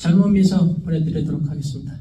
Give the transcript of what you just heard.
잘못 미서 보내드리도록 하겠습니다.